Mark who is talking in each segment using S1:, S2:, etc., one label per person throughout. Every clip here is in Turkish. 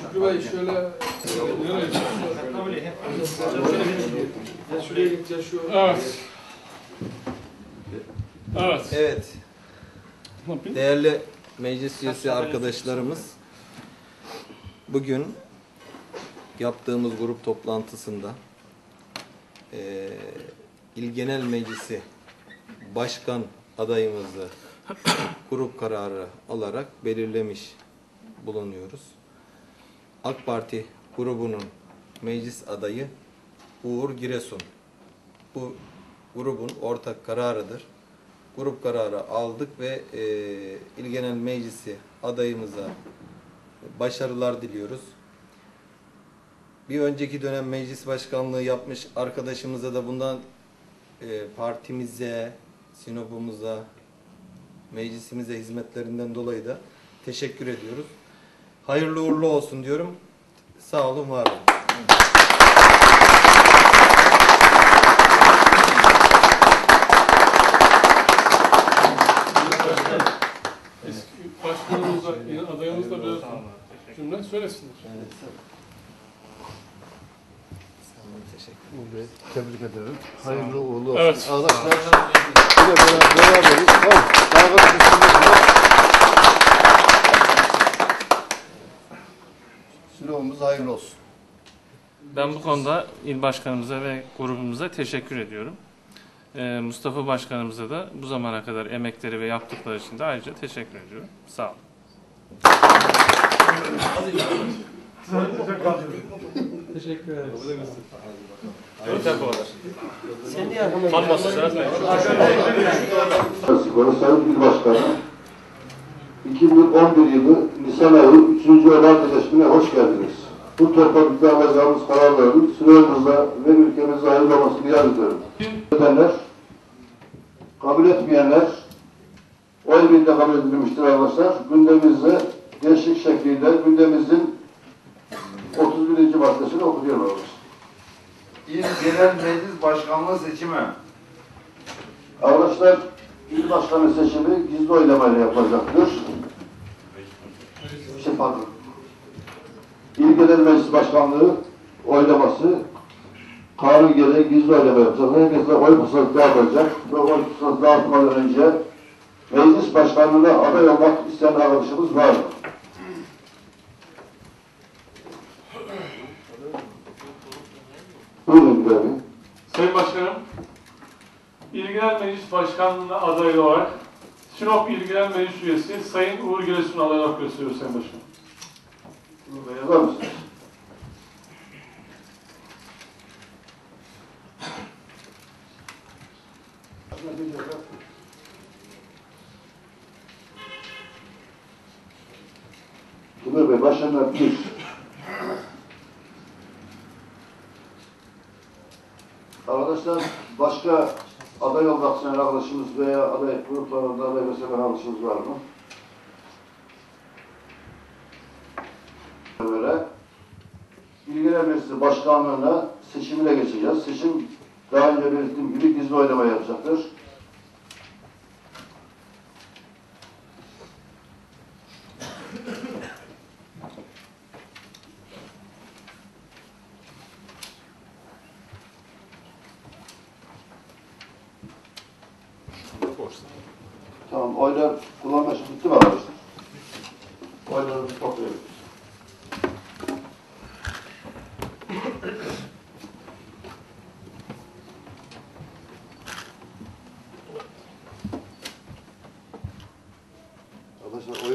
S1: Şükrü Bey şöyle.
S2: Evet. Evet.
S3: Değerli meclis üyesi arkadaşlarımız, bugün yaptığımız grup toplantısında eee İl Genel Meclisi Başkan adayımızı grup kararı alarak belirlemiş bulunuyoruz. AK Parti grubunun meclis adayı Uğur Giresun. Bu grubun ortak kararıdır. Grup kararı aldık ve e, İl Genel Meclisi adayımıza başarılar diliyoruz. Bir önceki dönem meclis başkanlığı yapmış arkadaşımıza da bundan e, partimize, Sinop'umuza, meclisimize hizmetlerinden dolayı da teşekkür ediyoruz. Hayırlı uğurlu olsun diyorum. Sağ olun, var olun.
S2: Eski başkanımızla, yine adayımız da biraz cümle söylesinler.
S4: Bey, tebrik ederim. Hayırlı uğurlu olsun.
S2: Evet.
S4: Beraberiz. Tamam. Dalga Sülahımız hayırlı olsun.
S5: Ben bu konuda il başkanımıza ve grubumuza teşekkür ediyorum. Ee, Mustafa Başkanımıza da bu zamana kadar emekleri ve yaptıkları için de ayrıca teşekkür ediyorum. Sağ olun.
S1: Teşekkür ederiz.
S6: Sayın İl Başkanı 2011 yılı Nisan ayı 3. öğlen birleşimine hoş geldiniz. Bu toplantıda alacağımız kararların sınırımıza ve ülkemize hayırlı olmasını niyaz ediyorum. Edenler, kabul etmeyenler oy birliğiyle kabul edilmiştir arkadaşlar. Gündemimizde değişik şekliyle gündemimizin 31. maddesini okuyorum arkadaşlar.
S7: İl Genel Meclis Başkanlığı seçimi.
S6: Arkadaşlar, il başkanı seçimi gizli oylamayla yapılacaktır. Şey pardon. İl Meclis Başkanlığı oylaması kanun gereği gizli oylama yapacak. Herkese oy pusatı dağıtacak ve oy pusatı dağıtmadan önce meclis başkanlığına aday olmak isteyen arkadaşımız var? Buyurun abi.
S2: Sayın Başkanım, İl Genel Meclis Başkanlığı'na aday olarak Sinop İl Genel Meclis Üyesi Sayın Uğur Giresun aday olarak gösteriyor Sayın Başkanım.
S6: Bunu da yazar mısınız? Timur Bey, başlarına bir. Arkadaşlar, başka aday olmak isteyen arkadaşımız veya aday gruplarında aday mesela arkadaşımız var mı? Böyle İlgiler Meclisi Başkanlığı'na seçimine geçeceğiz. Seçim daha önce belirttiğim gibi gizli oylama yapacaktır. Tamam, oylar kullanma bitti mi arkadaşlar?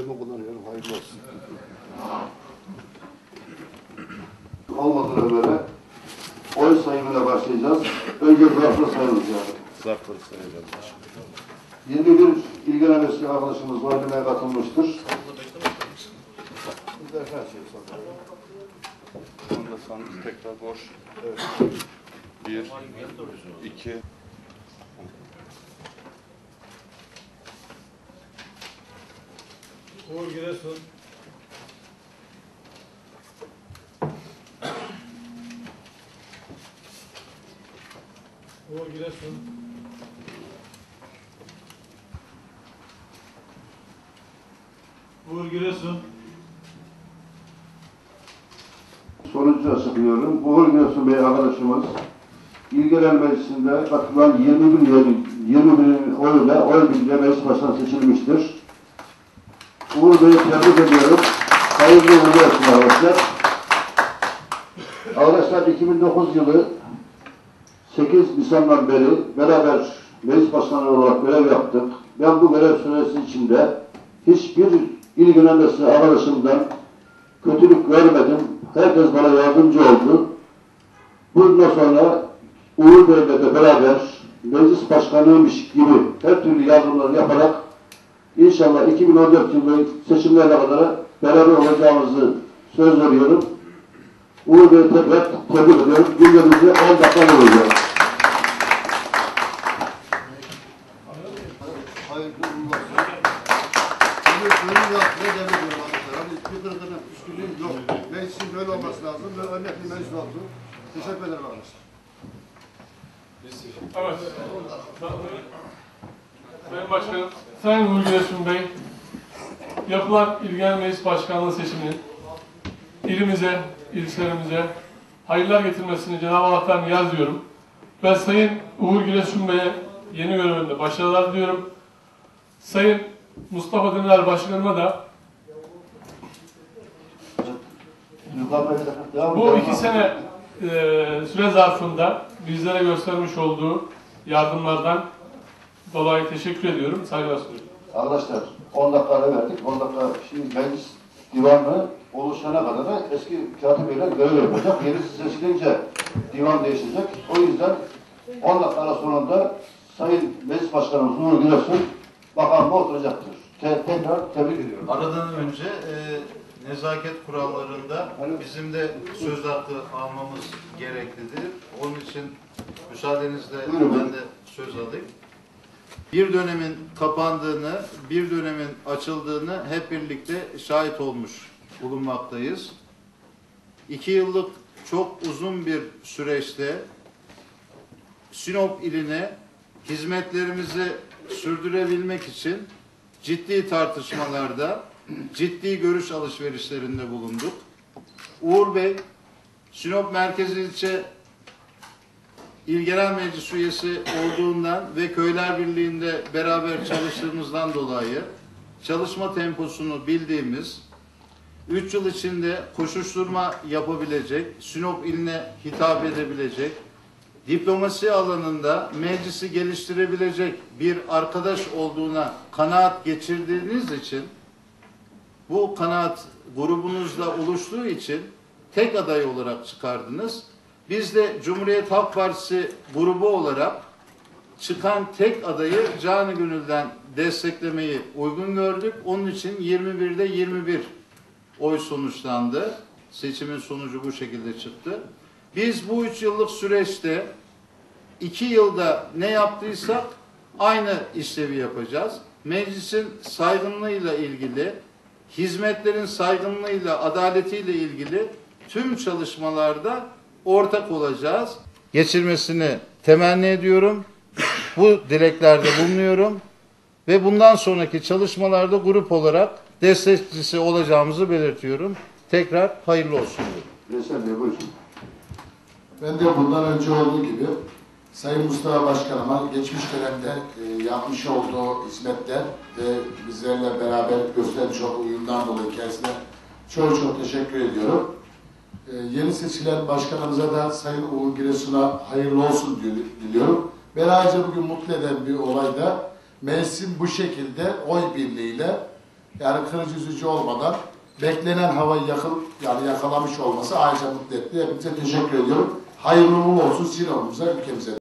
S4: Oyumu kullanıyorum. Hayırlı olsun.
S6: Olmadan böyle oy sayımına başlayacağız. Önce zarfla sayılacak.
S4: Zarfları sayacağız.
S6: 21 ilgilenmesi arkadaşımız oylamaya katılmıştır.
S4: Bizler her şeyi soralım.
S8: Bunda sandık tekrar boş.
S4: Evet.
S8: Bir, iki,
S1: Uğur Giresun. Uğur Giresun. Uğur Giresun.
S6: sonucu açıklıyorum. Uğur Güneş'in Bey arkadaşımız İl Genel Meclisi'nde katılan 21 üyenin 21'in oyuyla oy birliğiyle meclis başkanı seçilmiştir. Uğur Bey'i tebrik ediyorum. Hayırlı uğurlu olsun arkadaşlar. Arkadaşlar 2009 yılı 8 Nisan'dan beri beraber meclis başkanı olarak görev yaptık. Ben bu görev süresi içinde hiçbir il yöneticisi arkadaşımdan kötülük görmedim. Herkes bana yardımcı oldu. Bundan sonra Uğur Bey'le de beraber meclis başkanıymış gibi her türlü yardımlar yaparak inşallah 2014 yılı seçimlerine kadar beraber olacağımızı söz veriyorum. Uğur Bey'i tekrar tebrik ediyorum. Gündemimizi 10 dakika.
S4: Hani oldu. Teşekkür ederim arkadaşlar.
S2: Evet. Sayın Başkanım, Sayın Uğur Güneş'in Bey, yapılan İl Genel Meclis Başkanlığı seçiminin ilimize, ilçelerimize hayırlar getirmesini Cenab-ı Allah'tan niyaz ediyorum. Ben Sayın Uğur Güneş'in Bey'e yeni görevinde başarılar diliyorum. Sayın Mustafa Demirer Başkanıma da bu iki sene e, süre zarfında bizlere göstermiş olduğu yardımlardan dolayı teşekkür ediyorum. Saygılar sunuyorum.
S6: Arkadaşlar 10 dakika ara verdik. 10 dakika şimdi meclis divanı oluşana kadar da eski katip beyler görev yapacak. Yenisi seçilince divan değişecek. O yüzden 10 dakika ara sonunda Sayın Meclis Başkanımız Uğur Güneş'in bakanlığa oturacaktır. Te- tekrar tebrik ediyorum.
S9: Aradan önce e, nezaket kurallarında bizim de söz hakkı almamız gereklidir. Onun için müsaadenizle
S6: Buyurun.
S9: ben de söz alayım. Bir dönemin kapandığını, bir dönemin açıldığını hep birlikte şahit olmuş bulunmaktayız. İki yıllık çok uzun bir süreçte Sinop iline hizmetlerimizi sürdürebilmek için ciddi tartışmalarda, ciddi görüş alışverişlerinde bulunduk. Uğur Bey, Sinop Merkez İlçe İl Meclis üyesi olduğundan ve Köyler Birliği'nde beraber çalıştığımızdan dolayı çalışma temposunu bildiğimiz, 3 yıl içinde koşuşturma yapabilecek, Sinop iline hitap edebilecek, diplomasi alanında meclisi geliştirebilecek bir arkadaş olduğuna kanaat geçirdiğiniz için bu kanaat grubunuzda oluştuğu için tek aday olarak çıkardınız. Biz de Cumhuriyet Halk Partisi grubu olarak çıkan tek adayı canı gönülden desteklemeyi uygun gördük. Onun için 21'de 21 oy sonuçlandı. Seçimin sonucu bu şekilde çıktı. Biz bu üç yıllık süreçte iki yılda ne yaptıysak aynı işlevi yapacağız. Meclisin saygınlığıyla ilgili, hizmetlerin saygınlığıyla, adaletiyle ilgili tüm çalışmalarda ortak olacağız. Geçirmesini temenni ediyorum. Bu dileklerde bulunuyorum. Ve bundan sonraki çalışmalarda grup olarak destekçisi olacağımızı belirtiyorum. Tekrar hayırlı olsun diyorum.
S6: Veysel Bey buyurun.
S10: Ben de bundan önce olduğu gibi Sayın Mustafa Başkanıma geçmiş dönemde e, yapmış olduğu hizmetler ve bizlerle beraber göstermiş olduğu uyumdan dolayı kendisine çok çok teşekkür ediyorum. E, yeni seçilen başkanımıza da Sayın Uğur Giresun'a hayırlı olsun dili- diliyorum. Beni ayrıca bugün mutlu eden bir olay da meclisin bu şekilde oy birliğiyle yani kırıcı üzücü olmadan beklenen havayı yakıl, yani yakalamış olması ayrıca mutlu etti. Hepinize teşekkür ediyorum. Hayırlı uğurlu olsun Sinop'umuza, ülkemize.